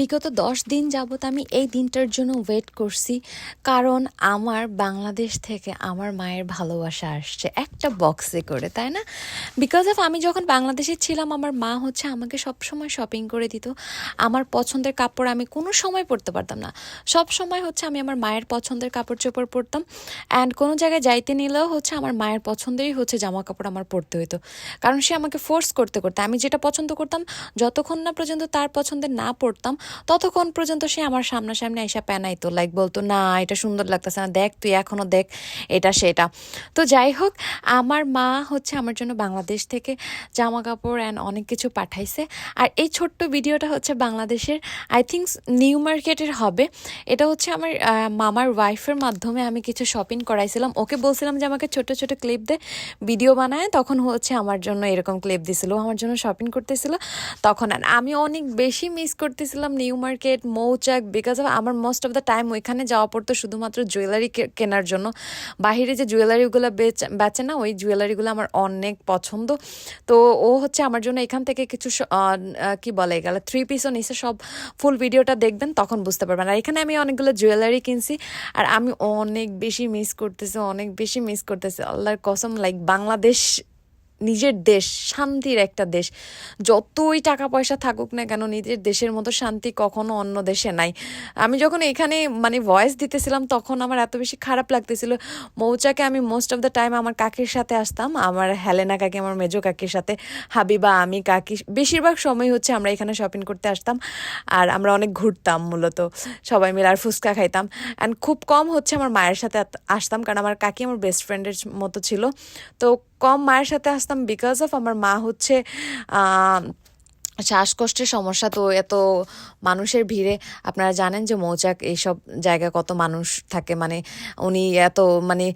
বিগত দশ দিন যাবত আমি এই দিনটার জন্য ওয়েট করছি, কারণ আমার বাংলাদেশ থেকে আমার মায়ের ভালোবাসা আসছে একটা বক্সে করে, তাই না? বিকজ অফ আমি যখন বাংলাদেশে ছিলাম, আমার মা হচ্ছে আমাকে সবসময় শপিং করে দিত। আমার পছন্দের কাপড় আমি কোনো সময় পরতে পারতাম না। সব সময় হচ্ছে আমি আমার মায়ের পছন্দের কাপড় চোপড় পরতাম। অ্যান্ড কোনো জায়গায় যাইতে নিলেও হচ্ছে আমার মায়ের পছন্দেরই হচ্ছে জামা কাপড় আমার পরতে হতো কারণ সে আমাকে ফোর্স করতে করতে, আমি যেটা পছন্দ করতাম, যতক্ষণ না পর্যন্ত তার পছন্দের না পড়তাম ততক্ষণ পর্যন্ত সে আমার সামনাসামনি এসে প্যানাইতো লাইক বলতো, না, এটা সুন্দর লাগতেছে না, দেখ, তুই এখনও দেখ, এটা, সেটা। তো যাই হোক, আমার মা হচ্ছে আমার জন্য বাংলাদেশ থেকে জামা কাপড় অ্যান্ড অনেক কিছু পাঠাইছে। আর এই ছোট্ট ভিডিওটা হচ্ছে বাংলাদেশের আই থিঙ্ক নিউ মার্কেটের হবে। এটা হচ্ছে আমার মামার ওয়াইফের মাধ্যমে আমি কিছু শপিং করাইছিলাম। ওকে বলছিলাম যে, আমাকে ছোট ছোট ক্লিপ দে ভিডিও বানায়। তখন হচ্ছে আমার জন্য এরকম ক্লিপ দিছিল আমার জন্য শপিং করতেছিল। তখন আর আমি অনেক বেশি মিস করতেছিলাম New Market Mouchak because of আমার মোস্ট অফ দ্য টাইম ওইখানে যাওয়া পড়তো শুধুমাত্র জুয়েলারি কেনার জন্য। বাহিরে যে জুয়েলারিগুলো বেচ- না, ওই জুয়েলারিগুলো আমার অনেক পছন্দ। তো ও হচ্ছে আমার জন্য এখান থেকে কিছু কি বলে গেল থ্রি পিসও নিছে, সব ফুল ভিডিওটা দেখবেন, তখন বুঝতে পারবেন। আর এখানে আমি অনেকগুলো জুয়েলারি কিনছি, আর আমি অনেক বেশি মিস করতেছি, অনেক বেশি মিস করতেছি। আল্লাহর কসম লাইক বাংলাদেশ নিজের দেশ, শান্তির একটা দেশ। যতই টাকা পয়সা থাকুক না কেন, নিজের দেশের মতো শান্তি কখনো অন্য দেশে নাই। আমি যখন এখানে মানে ভয়েস দিতেছিলাম, তখন আমার এত বেশি খারাপ লাগতেছিল। মৌচাকে আমি মোস্ট অফ দ্য টাইম আমার কাকির সাথে আসতাম, আমার হেলেনা কাকি, আমার মেজো কাকির সাথে। হাবিবা, আমি, কাকি, বেশিরভাগ সময় হচ্ছে আমরা এখানে শপিং করতে আসতাম। আর আমরা অনেক ঘুরতাম মূলত। সবাই মিলে আর ফুচকা খাইতাম। অ্যান্ড খুব কম হচ্ছে আমার মায়ের সাথে আসতাম, কারণ আমার কাকি আমার বেস্ট ফ্রেন্ডের মতো ছিল। তো কম মায়ের সাথে আসতাম বিকজ অফ আমার মা হচ্ছে শ্বাসকষ্টের সমস্যা তো এত মানুষের ভিড়ে। আপনারা জানেন যে মৌচাক এইসব জায়গায় কত মানুষ থাকে মানে উনি এত মানে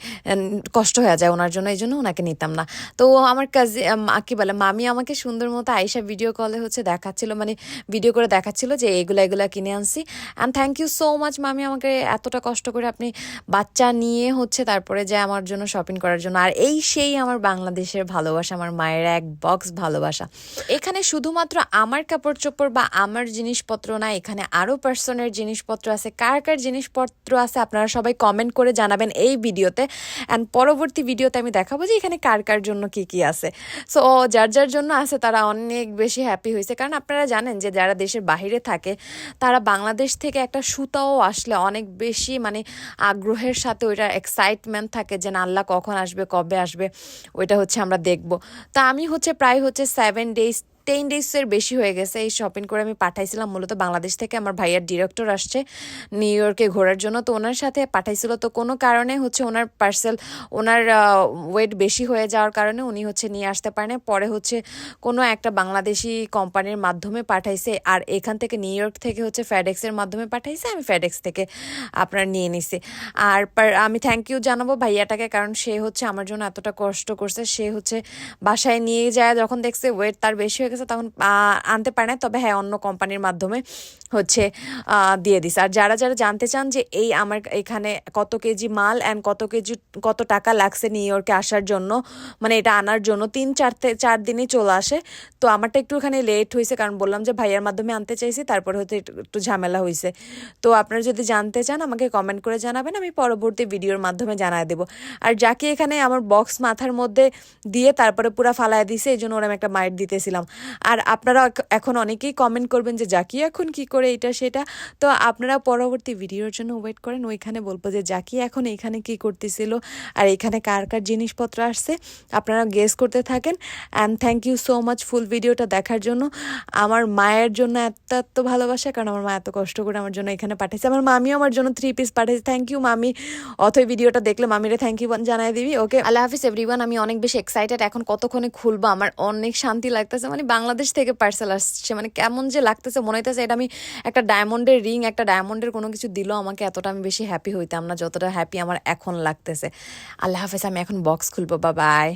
কষ্ট হয়ে যায় ওনার জন্য, এই জন্য ওনাকে নিতাম না। তো আমার কাজে কি বলে, মামি আমাকে সুন্দর মতো আইসা ভিডিও কলে হচ্ছে দেখাচ্ছিল মানে ভিডিও করে দেখাচ্ছিল যে এগুলা এগুলা কিনে আনছি। And thank you so much মামি আমাকে এতটা কষ্ট করে আপনি বাচ্চা নিয়ে হচ্ছে তারপরে যে আমার জন্য শপিং করার জন্য। আর এই সেই আমার বাংলাদেশের ভালোবাসা, আমার মায়ের এক বক্স ভালোবাসা। এখানে শুধুমাত্র আমার কাপড় চোপড় বা আমার জিনিসপত্র না, এখানে আরও পার্সনের জিনিসপত্র আছে। কার কার জিনিসপত্র আছে আপনারা সবাই কমেন্ট করে জানাবেন এই ভিডিওতে। অ্যান্ড পরবর্তী ভিডিওতে আমি দেখাবো যে এখানে কার কার জন্য কি কি আছে। সো যার যার জন্য আছে তারা অনেক বেশি হ্যাপি হয়েছে। কারণ আপনারা জানেন যে যারা দেশের বাইরে থাকে, তারা বাংলাদেশ থেকে একটা সুতাও আসলে অনেক বেশি মানে আগ্রহের সাথে ওইটার এক্সাইটমেন্ট থাকে যে না, আল্লাহ কখন আসবে, কবে আসবে, ওইটা হচ্ছে আমরা দেখব। তা আমি হচ্ছে প্রায় হচ্ছে সেভেন ডেজ টেন ডেজের বেশি হয়ে গেছে এই শপিং করে আমি পাঠাইছিলাম। মূলত বাংলাদেশ থেকে আমার ভাইয়ার ডিরেক্টর আসছে নিউ ইয়র্কে ঘোরার জন্য। তো ওনার সাথে পাঠাইছিল। তো কোনো কারণে হচ্ছে ওনার পার্সেল ওনার ওয়েট বেশি হয়ে যাওয়ার কারণে উনি হচ্ছে নিয়ে আসতে পারেন পরে হচ্ছে কোনো একটা বাংলাদেশি কোম্পানির মাধ্যমে পাঠাইছে। আর এখান থেকে নিউ ইয়র্ক থেকে হচ্ছে ফ্যাডেক্সের মাধ্যমে পাঠাইছে। আমি ফ্যাডেক্স থেকে আপনার নিয়ে নিছি। আর আমি থ্যাংক ইউ জানাব ভাইয়াটাকে। কারণ সে হচ্ছে আমার জন্য এতটা কষ্ট করছে। সে হচ্ছে বাসায় নিয়ে যায়। যখন দেখছে ওয়েট তার বেশি হয়ে গেছে তখন আনতে পারে না তবে হ্যাঁ অন্য কোম্পানির মাধ্যমে হচ্ছে দিয়ে দিছে। আর যারা যারা জানতে চান যে এই আমার এখানে কত কেজি মাল অ্যান্ড কত কেজি, কত টাকা লাগছে নিউ ইয়র্কে আসার জন্য মানে এটা আনার জন্য, তিন, চার চার দিনই চলে আসে। তো আমারটা একটুখানি লেট হয়েছে কারণ বললাম যে ভাইয়ার মাধ্যমে আনতে চাইছি, তারপর হয়তো একটু ঝামেলা হয়েছে তো আপনারা যদি জানতে চান, আমাকে কমেন্ট করে জানাবেন, আমি পরবর্তী ভিডিওর মাধ্যমে জানায় দেবো। আর যাকে এখানে আমার বক্স মাথার মধ্যে দিয়ে তারপরে পুরা ফালায় দিছে, এই জন্য ওরা আমি একটা মাইট দিতেছিলাম। আর আপনারা এখন অনেকেই কমেন্ট করবেন যে জাকি এখন কি করে এটা সেটা? তো আপনারা পরবর্তী ভিডিওর জন্য ওয়েট করেন। ওইখানে বলব যে জাকি এখন এখানে কি করতেছিল? আর এখানে কার কার জিনিসপত্র আসছে? আপনারা গেস করতে থাকেন। And thank you so much full ভিডিওটা দেখার জন্য। আমার মায়ের জন্য এত এত ভালোবাসা, কারণ আমার মা এত কষ্ট করে আমার জন্য এখানে পাঠিয়েছে আমার মামিও আমার জন্য থ্রি পিস পাঠিয়েছে থ্যাংক ইউ মামি। অথই ভিডিওটা দেখলে মামিরে থ্যাংক ইউ জানাই দিবি ওকে আল্লাহ হাফিজ এভরিওয়ান আমি অনেক বেশি এক্সাইটেড এখন কতক্ষণে খুলবো? আমার অনেক শান্তি লাগতেছে। মানে বাংলাদেশ থেকে পার্সেল আসছে। মানে কেমন যে লাগতেছে, মনে হইতেছে এটা আমি একটা ডায়মন্ডের রিং একটা ডায়মন্ডের কোনো কিছু দিল আমাকে এতটা আমি বেশি হ্যাপি হইতাম না, যতটা হ্যাপি আমার এখন লাগতেছে। আল্লাহ হাফেজ, আমি এখন বক্স খুলবো বা বাই